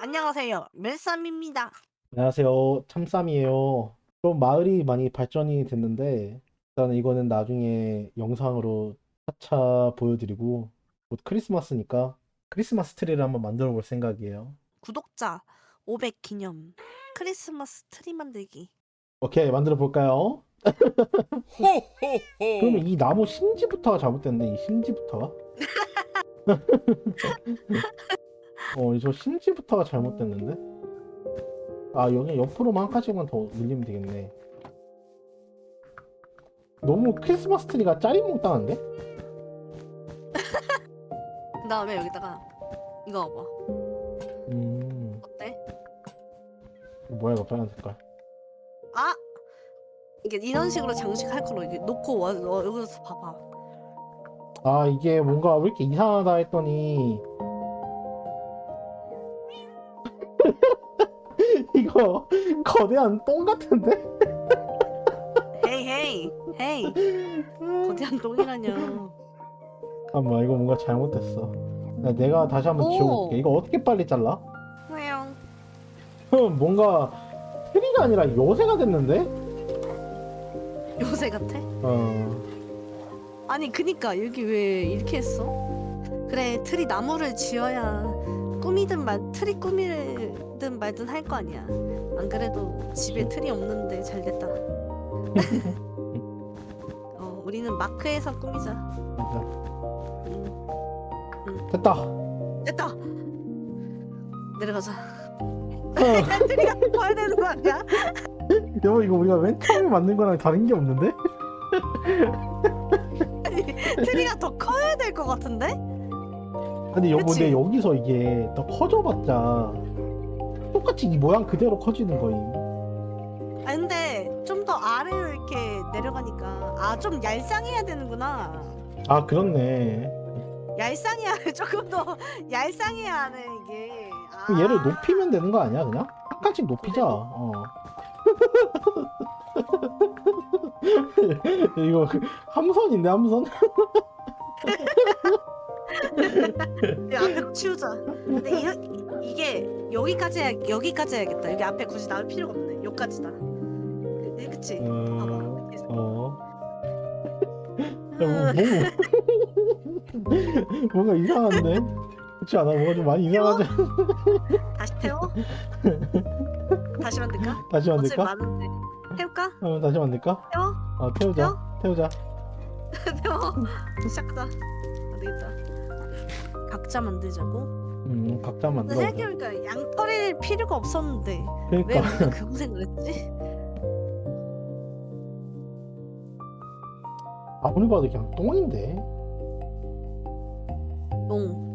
안녕하세요. 멜삼입니다. 안녕하세요. 참쌈이에요. 좀 마을이 많이 발전이 됐는데, 일단 이거는 나중에 영상으로 차차 보여드리고, 곧 크리스마스니까 크리스마스 트리를 한번 만들어 볼 생각이에요. 구독자 500 기념 크리스마스 트리 만들기. 오케이, 만들어 볼까요? 그러면 이 나무 심지부터가 잘못됐네, 이 심지부터가. 어, 저 심지부터가 잘못됐는데? 아, 여기 옆으로만 한 칸씩만 더 밀리면 되겠네. 너무 크리스마스 트리가 짜리몽땅한데? 그 다음에 여기다가 이거 봐봐. 음, 어때? 뭐야, 이거 빨간 색깔. 아! 이게 이런 식으로 장식할 거로 이게 놓고 와, 어, 여기서 봐봐. 아, 이게 뭔가 왜 이렇게 이상하다 했더니, 이거 거대한 똥 같은데? 헤이 헤이 헤이 거대한 똥이라뇨. 잠깐만, 이거 뭔가 잘못됐어. 야, 내가 다시 한번 오. 지워볼게. 이거 어떻게 빨리 잘라? 왜요? 흠, 뭔가 트리가 아니라 요새가 됐는데? 요새 같아? 어, 아니 그니까 여기 왜 이렇게 했어? 그래 트리 나무를 지어야 꾸미든 말 트리 꾸미든 말든 할 거 아니야. 안 그래도 집에 트리 없는데 잘 됐다. 어 우리는 마크에서 꾸미자. 맞아. 음, 됐다. 됐다. 내려가자. 트리가 커야 되는 거 아니야? 여보, 이거 우리가 맨 처음에 만든 거랑 다른 게 없는데? 트리가 더 커야 될 것 같은데? 아니, 여보, 그치? 근데 여기서 이게 더 커져봤자 똑같이 이 모양 그대로 커지는 거임. 아 근데 좀 더 아래로 이렇게 내려가니까 아 좀 얄쌍해야 되는구나. 아, 그렇네. 얄쌍해야 조금 더 얄쌍해야 하네 이게. 아. 그럼 얘를 높이면 되는 거 아니야, 그냥? 한 칸씩 높이자. 어. 이거 함선인데, 함선? 야, 앞에 치우자. 근데 이, 이게 여기까지 해야, 여기까지 해야겠다. 여기 앞에 굳이 나올 필요가 없네. 여기까지다. 그- 그치? 음, 봐봐. 이렇게 해서. 어. 야, 뭐, 뭐, 뭔가 이상한데? 그렇지 않아? 뭔가 좀 많이 이상하지? 다시 태워? 다시 만들까? 다시 어차피 만들까? 많은데. 태울까? 어, 다시 만들까? 태워? 어, 태우자. 태우자. 태워. 시작하자. 안 되겠다. 각자 만들자고? 음, 각자 근데 만들어. 생각해보니까 양털일 필요가 없었는데 왜 그러니까. 우리가 그 고생을 했지? 아무리 봐도 그냥 똥인데? 똥.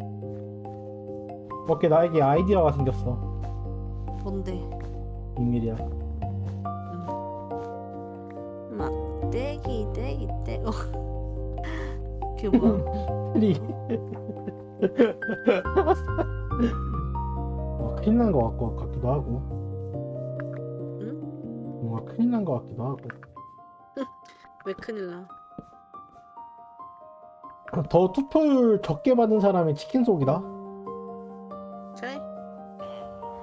오케이, 나에게 아이디어가 생겼어. 뭔데? 비밀이야. 막 떼기 떼기 떼. 어. 그게 뭐야? 트리. 어, 큰일 난 것 같고, 같기도 하고. 응? 뭔가 큰일 난 것 같기도 하고. 왜 큰일 나? 더 투표율 적게 받은 사람이 치킨 속이다? 그래?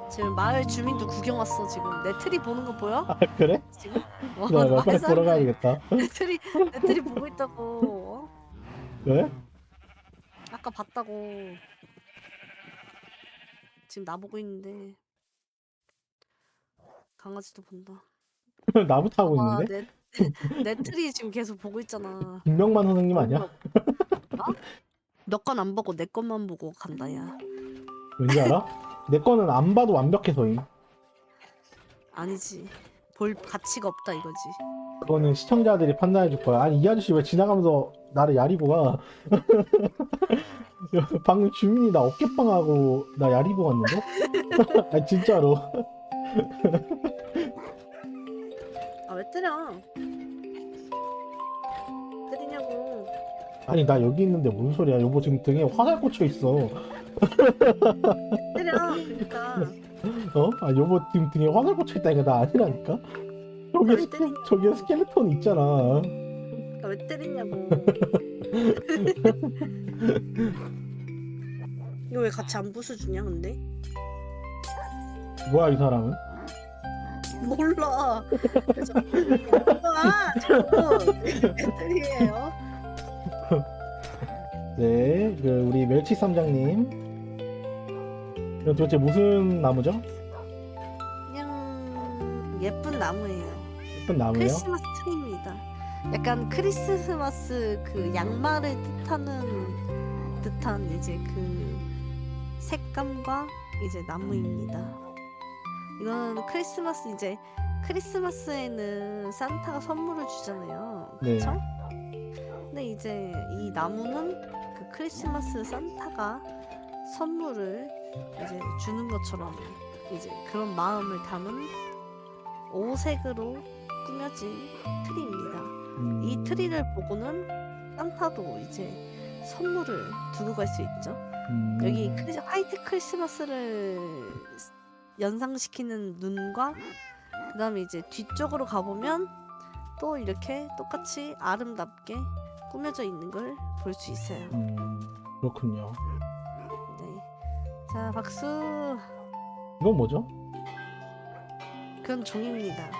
지금 마을 주민도 구경 왔어 지금 내 트리 보는 거 보여? 아, 그래? 지금? 어, 나, 마을 빨리 사람들 보러 가야겠다. 내 트리 내 트리 보고 있다고 어? 왜? 아까 봤다고 지금 나 보고 있는데 강아지도 본다 나부터 하고 와, 있는데? 내, 내 트리 지금 계속 보고 있잖아 김명만 선생님 아니야? 너건안 보고 내 것만 보고 간다 야 왠지 알아? 내 거는 안 봐도 완벽해서임. 아니지 볼 가치가 없다 이거지 그거는 시청자들이 판단해 줄 거야. 아니, 이 아저씨 왜 지나가면서 나를 야리고 가? 방금 주민이 나 어깨빵하고 나 야리고 갔는데? 아니, 진짜로. 아 왜 때려 때리냐고 아니, 나 여기 있는데 뭔 소리야. 여보 지금 등에 화살 꽂혀 있어. 때려 그러니까 어? 아, 여보 지금 등에 화살 꽂혀 있다니까 나 아니라니까? 저기에, 왜 때리- 저기에 스켈레톤 있잖아. 그러니까 왜 때리냐고 이거 왜 같이 안 부숴주냐 근데 뭐야 이 사람은? 몰라. 그래서? 자꾸 배터리예요. 네, 그 우리 멸치 쌈장님. 이건 도대체 무슨 나무죠? 그냥 예쁜 나무예요. 예쁜 나무예요? 크리스마스 트리입니다. 약간 크리스마스 그 양말을 뜻하는 듯한 이제 그 색감과 이제 나무입니다. 이거는 크리스마스 이제 크리스마스에는 산타가 선물을 주잖아요. 네. 그쵸? 근데 이제 이 나무는 그 크리스마스 산타가 선물을 이제 주는 것처럼 이제 그런 마음을 담은 오색으로 꾸며진 트리입니다. 음, 이 트리를 보고는 산타도 이제 선물을 두고 갈 수 있죠. 음, 여기 크리, 화이트 크리스마스를 연상시키는 눈과 그다음에 이제 뒤쪽으로 가보면 또 이렇게 똑같이 아름답게 꾸며져 있는 걸 볼 수 있어요. 음, 그렇군요. 네. 자 박수. 이건 뭐죠? 그건 종입니다.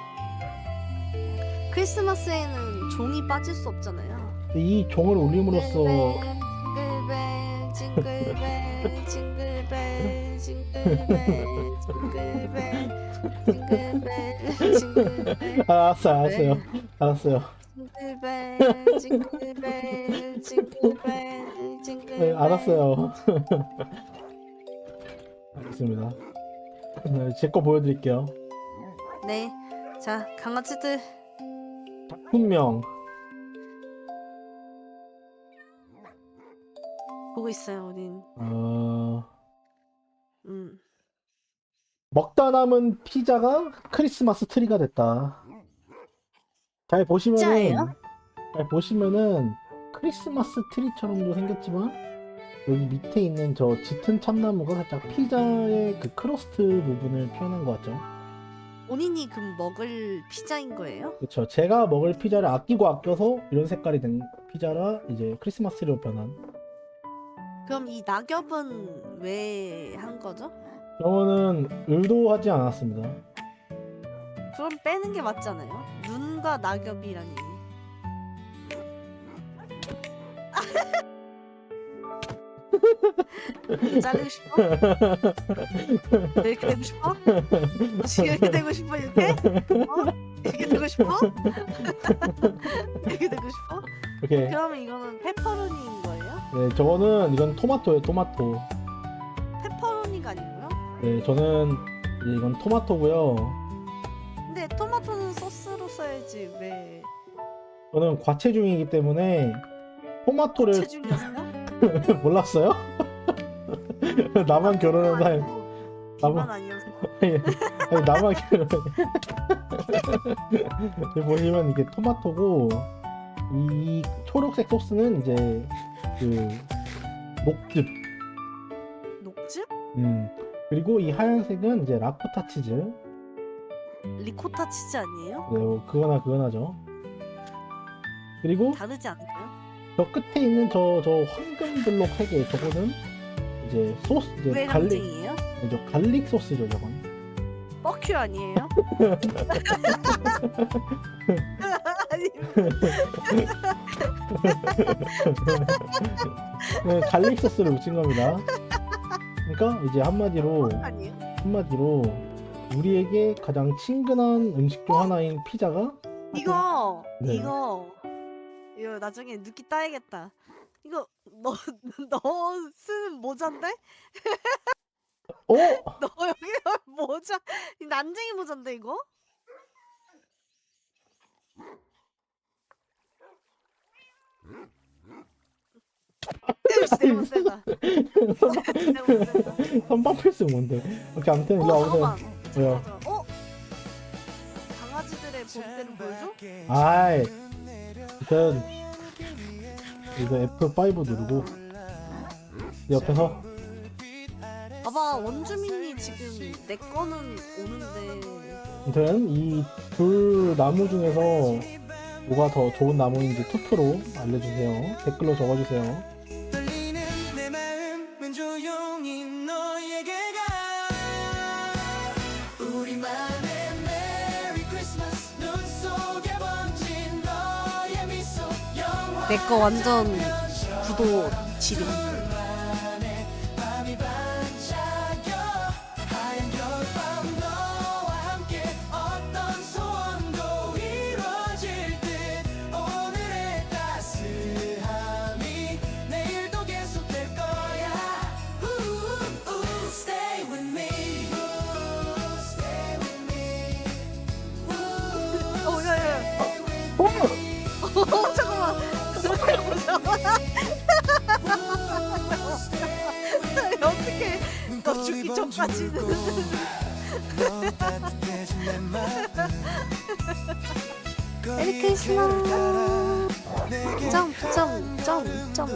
크리스마스에는 종이 빠질 수 없잖아요. 이 종을 울림으로써 징글벨 징글벨 징글벨 징글벨 징글벨 징글벨 알았어요, 알았어요, 알았어요. 징글벨 징글벨 징글벨 징글벨 네, 알았어요. 알겠습니다. 네, 제거 보여드릴게요. 네. 자 강아지들 분명 보고 있어요 우린. 어, 음. 먹다 남은 피자가 크리스마스 트리가 됐다. 잘 보시면은 피자예요? 잘 보시면은 크리스마스 트리처럼도 생겼지만 여기 밑에 있는 저 짙은 참나무가 살짝 피자의 그 크러스트 부분을 표현한 것 같죠? 본인이 그 먹을 피자인 거예요? 그렇죠. 제가 먹을 피자를 아끼고 아껴서 이런 색깔이 된 피자라 이제 크리스마스 트리로 변한. 그럼 이 낙엽은 왜 한 거죠? 저는 의도하지 않았습니다. 그럼 빼는 게 맞잖아요. 눈과 낙엽이라니. 자르고 싶어? 이렇게 되고 싶어? 이렇게 되고 싶어 이렇게? 어? 이렇게 되고 싶어? 이렇게 되고 싶어? 이렇게. 그러면 이거는 페퍼로니인 거예요? 네, 저거는 이건 토마토예요, 토마토. 페퍼로니가 아니고요? 네, 저는 이제 이건 토마토고요. 근데 토마토는 소스로 써야지 왜 저는 과체중이기 때문에 토마토를 체중이었어요? 몰랐어요? 나만 결혼한 사람 비만 아니어서 아니 나만 결혼 여기 보시면 이게 토마토고 이 초록색 소스는 이제 그 녹즙 녹즙? 음 그리고 이 하얀색은 이제 라코타 치즈 리코타 치즈 아니에요? 네, 뭐 그거나 그거나죠 그리고 다르지 않나요? 저 끝에 있는 저 저 황금 블록 3개 저거는 이제 소스 이제 왜 갈릭? 네, 저 갈릭 소스죠 저건 뻑큐 아니에요? 아니 네, 갈릭 소스를 묻힌 겁니다 그러니까 이제 한마디로 아니에요? 한마디로 우리에게 가장 친근한 음식 중 하나인 피자가 이거 네. 이거 이거 나중에 느끼 따야겠다. 이거 너 너 쓰는 모자인데? 어? 너 여기 모자 이 난쟁이 모자인데 이거? 선방 필수 뭔데? 오케이 아무튼 어 잠깐만. 왜요? 잠깐만, 잠깐만. 어? 강아지들의 본때를 보여줘? 아이 일단 이거 F5 누르고 옆에서 봐봐 원주민이 지금 내 거는 오는데. 아무튼 이 둘 나무 중에서 뭐가 더 좋은 나무인지 투표로 알려주세요. 댓글로 적어주세요. 떨리는 내 마음은 조용히 너에게 내 거 완전 구도 야, 야. 어, 어. 어떻게 너 죽기 전까지는. 메리 크리스마스. 점점점점